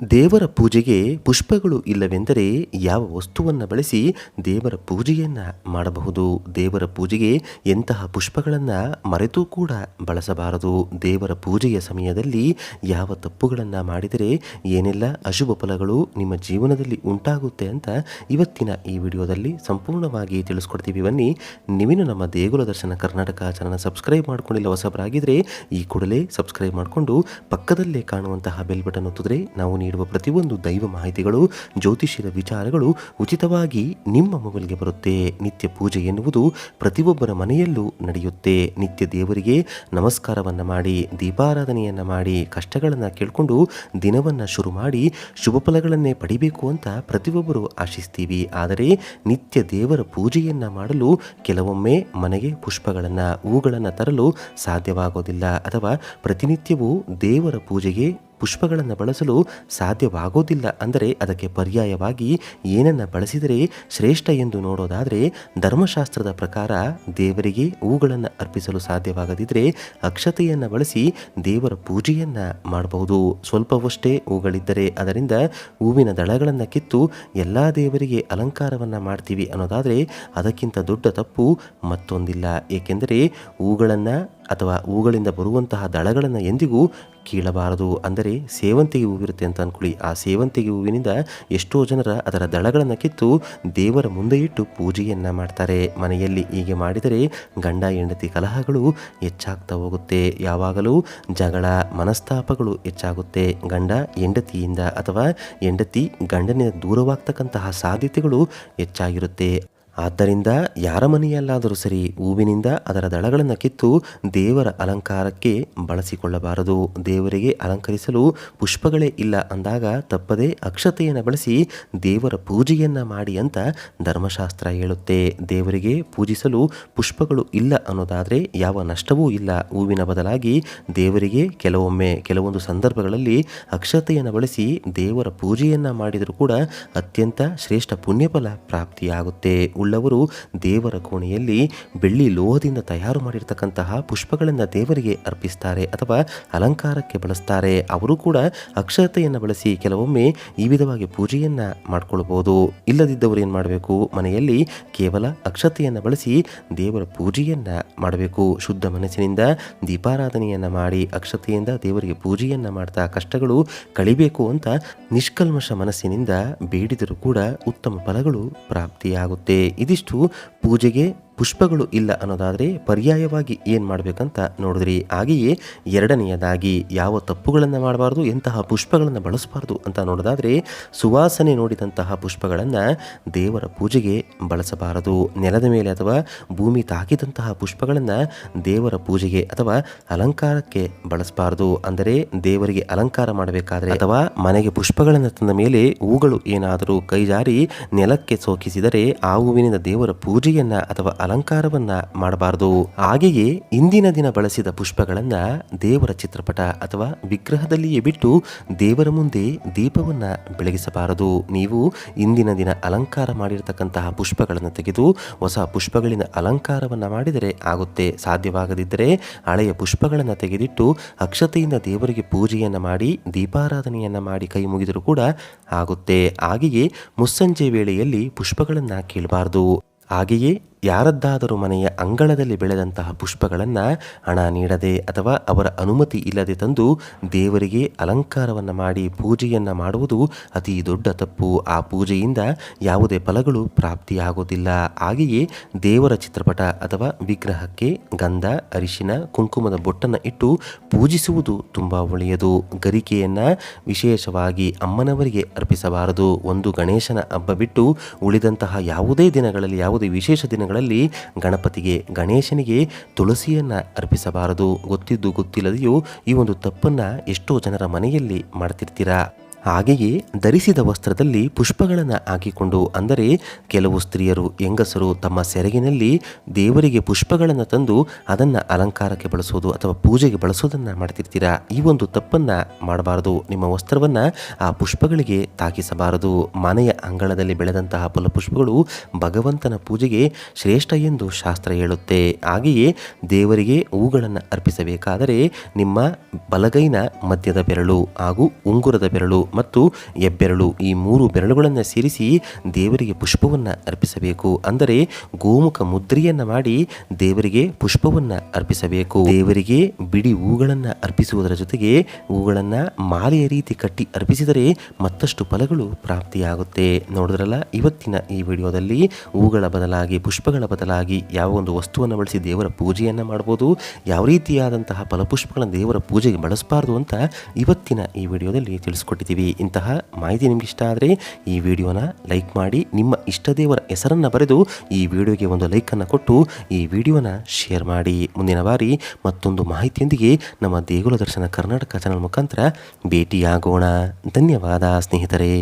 ದೇವರ ಪೂಜೆಗೆ ಪುಷ್ಪಗಳು ಇಲ್ಲವೆಂದರೆ ಯಾವ ವಸ್ತುವನ್ನು ಬಳಸಿ ದೇವರ ಪೂಜೆಯನ್ನು ಮಾಡಬಹುದು? ದೇವರ ಪೂಜೆಗೆ ಎಂತಹ ಪುಷ್ಪಗಳನ್ನು ಮರೆತೂ ಕೂಡ ಬಳಸಬಾರದು. ದೇವರ ಪೂಜೆಯ ಸಮಯದಲ್ಲಿ ಯಾವ ತಪ್ಪುಗಳನ್ನು ಮಾಡಿದರೆ ಏನೆಲ್ಲ ಅಶುಭ ಫಲಗಳು ನಿಮ್ಮ ಜೀವನದಲ್ಲಿ ಉಂಟಾಗುತ್ತೆ ಅಂತ ಇವತ್ತಿನ ಈ ವಿಡಿಯೋದಲ್ಲಿ ಸಂಪೂರ್ಣವಾಗಿ ತಿಳಿಸ್ಕೊಡ್ತೀವಿ. ಬನ್ನಿ, ನೀವಿನ್ನು ನಮ್ಮ ದೇಗುಲ ದರ್ಶನ ಕರ್ನಾಟಕ ಚಾನಲ್ ಸಬ್ಸ್ಕ್ರೈಬ್ ಮಾಡ್ಕೊಂಡಿಲ್ಲ ಹೊಸಬರಾಗಿದ್ದರೆ ಈ ಕೂಡಲೇ ಸಬ್ಸ್ಕ್ರೈಬ್ ಮಾಡಿಕೊಂಡು ಪಕ್ಕದಲ್ಲೇ ಕಾಣುವಂತಹ ಬೆಲ್ ಬಟನ್ ಒತ್ತಿದ್ರೆ ನಾವು ನೀಡುವ ಪ್ರತಿಯೊಂದು ದೈವ ಮಾಹಿತಿಗಳು, ಜ್ಯೋತಿಷ್ಯದ ವಿಚಾರಗಳು ಉಚಿತವಾಗಿ ನಿಮ್ಮ ಮೊಬೈಲ್ಗೆ ಬರುತ್ತೆ. ನಿತ್ಯ ಪೂಜೆ ಎನ್ನುವುದು ಪ್ರತಿಯೊಬ್ಬರ ಮನೆಯಲ್ಲೂ ನಡೆಯುತ್ತೆ. ನಿತ್ಯ ದೇವರಿಗೆ ನಮಸ್ಕಾರವನ್ನು ಮಾಡಿ, ದೀಪಾರಾಧನೆಯನ್ನು ಮಾಡಿ, ಕಷ್ಟಗಳನ್ನು ಕೇಳಿಕೊಂಡು ದಿನವನ್ನು ಶುರು ಮಾಡಿ, ಶುಭ ಫಲಗಳನ್ನೇ ಪಡಿಬೇಕು ಅಂತ ಪ್ರತಿಯೊಬ್ಬರು ಆಶಿಸ್ತೀವಿ. ಆದರೆ ನಿತ್ಯ ದೇವರ ಪೂಜೆಯನ್ನು ಮಾಡಲು ಕೆಲವೊಮ್ಮೆ ಮನೆಗೆ ಪುಷ್ಪಗಳನ್ನು, ಹೂಗಳನ್ನು ತರಲು ಸಾಧ್ಯವಾಗೋದಿಲ್ಲ. ಅಥವಾ ಪ್ರತಿನಿತ್ಯವೂ ದೇವರ ಪೂಜೆಗೆ ಪುಷ್ಪಗಳನ್ನು ಬಳಸಲು ಸಾಧ್ಯವಾಗೋದಿಲ್ಲ. ಅಂದರೆ ಅದಕ್ಕೆ ಪರ್ಯಾಯವಾಗಿ ಏನನ್ನು ಬಳಸಿದರೆ ಶ್ರೇಷ್ಠ ಎಂದು ನೋಡೋದಾದರೆ ಧರ್ಮಶಾಸ್ತ್ರದ ಪ್ರಕಾರ ದೇವರಿಗೆ ಹೂಗಳನ್ನು ಅರ್ಪಿಸಲು ಸಾಧ್ಯವಾಗದಿದ್ದರೆ ಅಕ್ಷತೆಯನ್ನು ಬಳಸಿ ದೇವರ ಪೂಜೆಯನ್ನು ಮಾಡಬಹುದು. ಸ್ವಲ್ಪವಷ್ಟೇ ಹೂಗಳಿದ್ದರೆ ಅದರಿಂದ ಹೂವಿನ ದಳಗಳನ್ನು ಕಿತ್ತು ಎಲ್ಲ ದೇವರಿಗೆ ಅಲಂಕಾರವನ್ನು ಮಾಡ್ತೀವಿ ಅನ್ನೋದಾದರೆ ಅದಕ್ಕಿಂತ ದೊಡ್ಡ ತಪ್ಪು ಮತ್ತೊಂದಿಲ್ಲ. ಏಕೆಂದರೆ ಹೂಗಳನ್ನು ಅಥವಾ ಹೂಗಳಿಂದ ಬರುವಂತಹ ದಳಗಳನ್ನು ಎಂದಿಗೂ ಕೀಳಬಾರದು. ಅಂದರೆ ಸೇವಂತಿಗೆ ಹೂವಿರುತ್ತೆ ಅಂತ ಅಂದ್ಕೊಳ್ಳಿ ಆ ಸೇವಂತಿಗೆ ಹೂವಿನಿಂದ ಎಷ್ಟೋ ಜನರ ಅದರ ದಳಗಳನ್ನು ಕಿತ್ತು ದೇವರ ಮುಂದೆ ಇಟ್ಟು ಪೂಜೆಯನ್ನು ಮಾಡ್ತಾರೆ. ಮನೆಯಲ್ಲಿ ಹೀಗೆ ಮಾಡಿದರೆ ಗಂಡ, ಹೆಂಡತಿ ಕಲಹಗಳು ಹೆಚ್ಚಾಗ್ತಾ ಹೋಗುತ್ತೆ. ಯಾವಾಗಲೂ ಜಗಳ, ಮನಸ್ತಾಪಗಳು ಹೆಚ್ಚಾಗುತ್ತೆ. ಗಂಡ ಹೆಂಡತಿಯಿಂದ ಅಥವಾ ಹೆಂಡತಿ ಗಂಡನಿಂದ ದೂರವಾಗ್ತಕ್ಕಂತಹ ಸಾಧ್ಯತೆಗಳು ಹೆಚ್ಚಾಗಿರುತ್ತೆ. ಆದ್ದರಿಂದ ಯಾರ ಮನೆಯಲ್ಲಾದರೂ ಸರಿ ಹೂವಿನಿಂದ ಅದರ ದಳಗಳನ್ನು ಕಿತ್ತು ದೇವರ ಅಲಂಕಾರಕ್ಕೆ ಬಳಸಿಕೊಳ್ಳಬಾರದು. ದೇವರಿಗೆ ಅಲಂಕರಿಸಲು ಪುಷ್ಪಗಳೇ ಇಲ್ಲ ಅಂದಾಗ ತಪ್ಪದೇ ಅಕ್ಷತೆಯನ್ನು ಬಳಸಿ ದೇವರ ಪೂಜೆಯನ್ನು ಮಾಡಿ ಅಂತ ಧರ್ಮಶಾಸ್ತ್ರ ಹೇಳುತ್ತೆ. ದೇವರಿಗೆ ಪೂಜಿಸಲು ಪುಷ್ಪಗಳು ಇಲ್ಲ ಅನ್ನೋದಾದರೆ ಯಾವ ನಷ್ಟವೂ ಇಲ್ಲ. ಹೂವಿನ ಬದಲಾಗಿ ದೇವರಿಗೆ ಕೆಲವೊಮ್ಮೆ, ಕೆಲವೊಂದು ಸಂದರ್ಭಗಳಲ್ಲಿ ಅಕ್ಷತೆಯನ್ನು ಬಳಸಿ ದೇವರ ಪೂಜೆಯನ್ನು ಮಾಡಿದರೂ ಕೂಡ ಅತ್ಯಂತ ಶ್ರೇಷ್ಠ ಪುಣ್ಯಫಲ ಪ್ರಾಪ್ತಿಯಾಗುತ್ತೆ. ಉಳ್ಳವರು ದೇವರ ಕೋಣೆಯಲ್ಲಿ ಬೆಳ್ಳಿ ಲೋಹದಿಂದ ತಯಾರು ಮಾಡಿರ್ತಕ್ಕಂತಹ ಪುಷ್ಪಗಳನ್ನು ದೇವರಿಗೆ ಅರ್ಪಿಸ್ತಾರೆ ಅಥವಾ ಅಲಂಕಾರಕ್ಕೆ ಬಳಸ್ತಾರೆ. ಅವರು ಕೂಡ ಅಕ್ಷರತೆಯನ್ನು ಬಳಸಿ ಕೆಲವೊಮ್ಮೆ ಈ ವಿಧವಾಗಿ ಪೂಜೆಯನ್ನು ಮಾಡಿಕೊಳ್ಬೋದು. ಇಲ್ಲದಿದ್ದವರು ಏನು ಮಾಡಬೇಕು? ಮನೆಯಲ್ಲಿ ಕೇವಲ ಅಕ್ಷತೆಯನ್ನು ಬಳಸಿ ದೇವರ ಪೂಜೆಯನ್ನು ಮಾಡಬೇಕು. ಶುದ್ಧ ಮನಸ್ಸಿನಿಂದ ದೀಪಾರಾಧನೆಯನ್ನು ಮಾಡಿ ಅಕ್ಷತೆಯಿಂದ ದೇವರಿಗೆ ಪೂಜೆಯನ್ನು ಮಾಡ್ತಾ ಕಷ್ಟಗಳು ಕಳಿಬೇಕು ಅಂತ ನಿಷ್ಕಲ್ಮಶ ಮನಸ್ಸಿನಿಂದ ಬೇಡಿದರೂ ಕೂಡ ಉತ್ತಮ ಫಲಗಳು ಪ್ರಾಪ್ತಿಯಾಗುತ್ತೆ. 이디스2 보직의 ಪುಷ್ಪಗಳು ಇಲ್ಲ ಅನ್ನೋದಾದರೆ ಪರ್ಯಾಯವಾಗಿ ಏನು ಮಾಡಬೇಕಂತ ನೋಡಿದ್ರಿ? ಹಾಗೆಯೇ ಎರಡನೆಯದಾಗಿ ಯಾವ ತಪ್ಪುಗಳನ್ನು ಮಾಡಬಾರ್ದು, ಎಂತಹ ಪುಷ್ಪಗಳನ್ನು ಬಳಸಬಾರ್ದು ಅಂತ ನೋಡೋದಾದರೆ ಸುವಾಸನೆ ನೋಡಿದಂತಹ ಪುಷ್ಪಗಳನ್ನು ದೇವರ ಪೂಜೆಗೆ ಬಳಸಬಾರದು. ನೆಲದ ಮೇಲೆ ಅಥವಾ ಭೂಮಿ ತಾಕಿದಂತಹ ಪುಷ್ಪಗಳನ್ನು ದೇವರ ಪೂಜೆಗೆ ಅಥವಾ ಅಲಂಕಾರಕ್ಕೆ ಬಳಸಬಾರದು. ಅಂದರೆ ದೇವರಿಗೆ ಅಲಂಕಾರ ಮಾಡಬೇಕಾದ್ರೆ ಅಥವಾ ಮನೆಗೆ ಪುಷ್ಪಗಳನ್ನು ತಂದ ಮೇಲೆ ಹೂಗಳು ಏನಾದರೂ ಕೈಜಾರಿ ನೆಲಕ್ಕೆ ಸೋಕಿಸಿದರೆ ಆ ಹೂವಿನಿಂದ ದೇವರ ಪೂಜೆಯನ್ನು ಅಥವಾ ಅಲಂಕಾರವನ್ನ ಮಾಡಬಾರದು. ಹಾಗೆಯೇ ಇಂದಿನ ದಿನ ಬಳಸಿದ ಪುಷ್ಪಗಳನ್ನ ದೇವರ ಚಿತ್ರಪಟ ಅಥವಾ ವಿಗ್ರಹದಲ್ಲಿಯೇ ಬಿಟ್ಟು ದೇವರ ಮುಂದೆ ದೀಪವನ್ನ ಬೆಳಗಿಸಬಾರದು. ನೀವು ಇಂದಿನ ದಿನ ಅಲಂಕಾರ ಮಾಡಿರತಕ್ಕಂತಹ ಪುಷ್ಪಗಳನ್ನು ತೆಗೆದು ಹೊಸ ಪುಷ್ಪಗಳಿಂದ ಅಲಂಕಾರವನ್ನ ಮಾಡಿದರೆ ಆಗುತ್ತೆ. ಸಾಧ್ಯವಾಗದಿದ್ದರೆ ಹಳೆಯ ಪುಷ್ಪಗಳನ್ನು ತೆಗೆದಿಟ್ಟು ಅಕ್ಷತೆಯಿಂದ ದೇವರಿಗೆ ಪೂಜೆಯನ್ನು ಮಾಡಿ, ದೀಪಾರಾಧನೆಯನ್ನು ಮಾಡಿ ಕೈ ಮುಗಿದರೂ ಕೂಡ ಆಗುತ್ತೆ. ಹಾಗೆಯೇ ಮುಸ್ಸಂಜೆ ವೇಳೆಯಲ್ಲಿ ಪುಷ್ಪಗಳನ್ನು ಕೀಳಬಾರದು. ಹಾಗೆಯೇ ಯಾರದ್ದಾದರೂ ಮನೆಯ ಅಂಗಳದಲ್ಲಿ ಬೆಳೆದಂತಹ ಪುಷ್ಪಗಳನ್ನು ಹಣ ನೀಡದೆ ಅಥವಾ ಅವರ ಅನುಮತಿ ಇಲ್ಲದೆ ತಂದು ದೇವರಿಗೆ ಅಲಂಕಾರವನ್ನು ಮಾಡಿ ಪೂಜೆಯನ್ನು ಮಾಡುವುದು ಅತಿ ದೊಡ್ಡ ತಪ್ಪು. ಆ ಪೂಜೆಯಿಂದ ಯಾವುದೇ ಫಲಗಳು ಪ್ರಾಪ್ತಿಯಾಗೋದಿಲ್ಲ ಹಾಗೆಯೇ ದೇವರ ಚಿತ್ರಪಟ ಅಥವಾ ವಿಗ್ರಹಕ್ಕೆ ಗಂಧ, ಅರಿಶಿನ, ಕುಂಕುಮದ ಬೊಟ್ಟನ್ನು ಇಟ್ಟು ಪೂಜಿಸುವುದು ತುಂಬ ಒಳ್ಳೆಯದು. ಗರಿಕೆಯನ್ನು ವಿಶೇಷವಾಗಿ ಅಮ್ಮನವರಿಗೆ ಅರ್ಪಿಸಬಾರದು. ಒಂದು ಗಣೇಶನ ಹಬ್ಬ ಬಿಟ್ಟು ಉಳಿದಂತಹ ಯಾವುದೇ ದಿನಗಳಲ್ಲಿ ಯಾವುದೇ ವಿಶೇಷ ದಿನಗಳಲ್ಲಿ ಗಣಪತಿಗೆ ಗಣೇಶನಿಗೆ ತುಳಸಿಯನ್ನು ಅರ್ಪಿಸಬಾರದು. ಗೊತ್ತಿದ್ದು ಗೊತ್ತಿಲ್ಲದೆಯೂ ಈ ಒಂದು ತಪ್ಪನ್ನು ಎಷ್ಟೋ ಜನರ ಮನೆಯಲ್ಲಿ ಮಾಡ್ತಿರ್ತೀರಾ? ಹಾಗೆಯೇ ಧರಿಸಿದ ವಸ್ತ್ರದಲ್ಲಿ ಪುಷ್ಪಗಳನ್ನು ಹಾಕಿಕೊಂಡು, ಅಂದರೆ ಕೆಲವು ಸ್ತ್ರೀಯರು ಹೆಂಗಸರು ತಮ್ಮ ಸೆರಗಿನಲ್ಲಿ ದೇವರಿಗೆ ಪುಷ್ಪಗಳನ್ನು ತಂದು ಅದನ್ನು ಅಲಂಕಾರಕ್ಕೆ ಬಳಸೋದು ಅಥವಾ ಪೂಜೆಗೆ ಬಳಸೋದನ್ನು ಮಾಡ್ತಿರ್ತೀರಾ? ಈ ಒಂದು ತಪ್ಪನ್ನು ಮಾಡಬಾರದು. ನಿಮ್ಮ ವಸ್ತ್ರವನ್ನು ಆ ಪುಷ್ಪಗಳಿಗೆ ತಾಕಿಸಬಾರದು. ಮನೆಯ ಅಂಗಳದಲ್ಲಿ ಬೆಳೆದಂತಹ ಫಲಪುಷ್ಪಗಳು ಭಗವಂತನ ಪೂಜೆಗೆ ಶ್ರೇಷ್ಠ ಎಂದು ಶಾಸ್ತ್ರ ಹೇಳುತ್ತೆ. ಹಾಗೆಯೇ ದೇವರಿಗೆ ಹೂಗಳನ್ನು ಅರ್ಪಿಸಬೇಕಾದರೆ ನಿಮ್ಮ ಬಲಗೈನ ಮಧ್ಯದ ಬೆರಳು ಹಾಗೂ ಉಂಗುರದ ಬೆರಳು ಮತ್ತು ಎಬ್ಬೆರಳು, ಈ ಮೂರು ಬೆರಳುಗಳನ್ನು ಸೇರಿಸಿ ದೇವರಿಗೆ ಪುಷ್ಪವನ್ನು ಅರ್ಪಿಸಬೇಕು. ಅಂದರೆ ಗೋಮುಖ ಮುದ್ರೆಯನ್ನು ಮಾಡಿ ದೇವರಿಗೆ ಪುಷ್ಪವನ್ನು ಅರ್ಪಿಸಬೇಕು. ದೇವರಿಗೆ ಬಿಡಿ ಹೂಗಳನ್ನು ಅರ್ಪಿಸುವುದರ ಜೊತೆಗೆ ಹೂಗಳನ್ನು ಮಾಲೆಯ ರೀತಿ ಕಟ್ಟಿ ಅರ್ಪಿಸಿದರೆ ಮತ್ತಷ್ಟು ಫಲಗಳು ಪ್ರಾಪ್ತಿಯಾಗುತ್ತೆ. ನೋಡಿದ್ರಲ್ಲ, ಇವತ್ತಿನ ಈ ವಿಡಿಯೋದಲ್ಲಿ ಹೂಗಳ ಬದಲಾಗಿ, ಪುಷ್ಪಗಳ ಬದಲಾಗಿ ಯಾವ ಒಂದು ವಸ್ತುವನ್ನು ಬಳಸಿ ದೇವರ ಪೂಜೆಯನ್ನು ಮಾಡ್ಬೋದು, ಯಾವ ರೀತಿಯಾದಂತಹ ಫಲಪುಷ್ಪಗಳನ್ನು ದೇವರ ಪೂಜೆಗೆ ಬಳಸಬಾರ್ದು ಅಂತ ಇವತ್ತಿನ ಈ ವಿಡಿಯೋದಲ್ಲಿ ತಿಳಿಸ್ಕೊಟ್ಟಿದ್ದೀವಿ. ಇಂತಹ ಮಾಹಿತಿ ನಿಮ್ಗೆ ಇಷ್ಟ ಆದರೆ ಈ ವಿಡಿಯೋನ ಲೈಕ್ ಮಾಡಿ, ನಿಮ್ಮ ಇಷ್ಟ ದೇವರ ಹೆಸರನ್ನು ಬರೆದು ಈ ವಿಡಿಯೋಗೆ ಒಂದು ಲೈಕನ್ನು ಕೊಟ್ಟು ಈ ವಿಡಿಯೋನ ಶೇರ್ ಮಾಡಿ. ಮುಂದಿನ ಬಾರಿ ಮತ್ತೊಂದು ಮಾಹಿತಿಯೊಂದಿಗೆ ನಮ್ಮ ದೇಗುಲ ದರ್ಶನ ಕರ್ನಾಟಕ ಚಾನಲ್ ಮುಖಾಂತರ ಭೇಟಿಯಾಗೋಣ. ಧನ್ಯವಾದ ಸ್ನೇಹಿತರೆ.